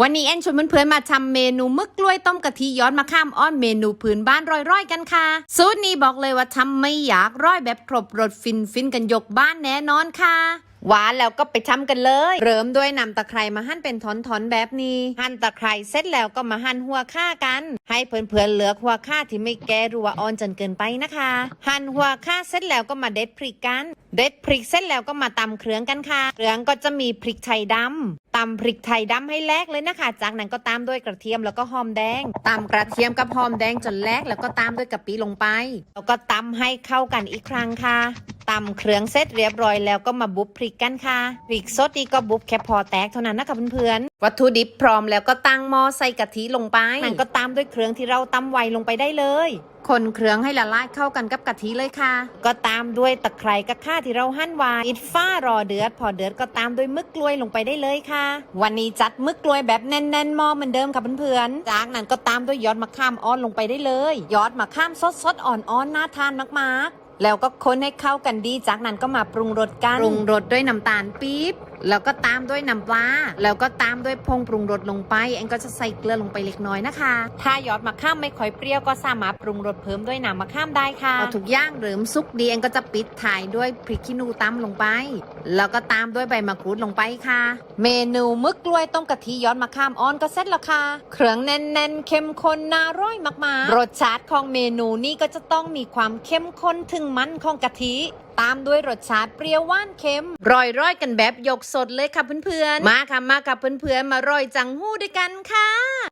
วันนี้แอนชวนเพื่อนๆมาทำเมนูมึกกล้วยต้มกะทิย้อนมาข้ามอ้อนเมนูพื้นบ้านร่อยๆกันค่ะ สูตรนี้บอกเลยว่าทำไม่อยากร่อยแบบครบรสฟินฟินกันยกบ้านแน่นอนค่ะหวานแล้วก็ไปทำกันเลย เริ่มด้วยนำตะไคร้มาหั่นเป็นท่อนๆแบบนี้ หั่นตะไคร้เสร็จแล้วก็มาหั่นหัวข่ากัน ให้เพื่อนๆเหลือกหัวข่าที่ไม่แก่รือว่าอ่อนจนเกินไปนะคะ หั่นหัวข่าเสร็จแล้วก็มาเด็ดพริกกัน เด็ดพริกเสร็จแล้วก็มาตำเครื่องกันค่ะ เครื่องก็จะมีพริกไทยดำตำพริกไทยดำให้แลกเลยนะคะ จากนั้นก็ตามด้วยกระเทียมแล้วก็หอมแดงตำกระเทียมกับหอมแดงจนแลกแล้วก็ตามด้วยกะปิลงไป แล้วก็ตำให้เข้ากันอีกครั้งค่ะ ตำเครื่องเสร็จเรียบร้อยแล้วก็มาบุบพริกกันค่ะพริกสดนี่ก็บุบแค่พอแตกเท่านั้นนะคะเพื่อนๆวัตถุดิบพร้อมแล้วก็ตั้งหม้อใส่กะทิลงไปนั่นก็ตามด้วยเครื่องที่เราตำไว้ลงไปได้เลย คนเครื่องให้ละลายเข้ากันกับกะทิเลยค่ะ ก็ตามด้วยตะไคร้กับข่าที่เราหั่นไว้อิดฟ้ารอเดือด พอเดือดก็ตามด้วยมึกกล้วยลงไปได้เลยค่ะ วันนี้จัดมึกกล้วยแบบแน่นๆหม้อเหมือนเดิมค่ะเพื่อนๆจากนั้นก็ตามด้วยยอดมะขามอ่อนลงไปได้เลย ยอดมะขามสดๆอ่อนๆน่าทานมากๆ แล้วก็คนให้เข้ากันดีจากนั้นก็มาปรุงรสกันปรุงรสด้วยน้ำตาลปี๊บแล้วก็ตามด้วยน้ำปลา แล้วก็ตามด้วยพงปรุงรสลงไป แอนก็จะใส่เกลือลงไปเล็กน้อยนะคะ ถ้ายอดมะข้ามไม่ค่อยเปรี้ยวก็สามารถปรุงรสเพิ่มด้วยน้ำมะข้ามได้ค่ะพอทุกอย่างเริ่มสุกดีแอนก็จะปิดถ่ายด้วยพริกขี้หนูตำลงไป แล้วก็ตามด้วยใบมะกรูดลงไปค่ะ เมนูมึกกล้วยต้มกะทิยอดมะข้ามอ่อนก็เสร็จแล้วค่ะ เครื่องแน่นๆ เข้มข้นน่าร่อยมากๆ รสชาติของเมนูนี้ก็จะต้องมีความเข้มข้นถึงมันของกะทิ ตามด้วยรสชาติเปรี้ยวหวานเค็มร่อยร่อยๆกันแบบยกสดเลยค่ะเพื่อนๆ มาค่ะมาค่ะเพื่อนๆ มาร่อยจังหู้ด้วยกันค่ะ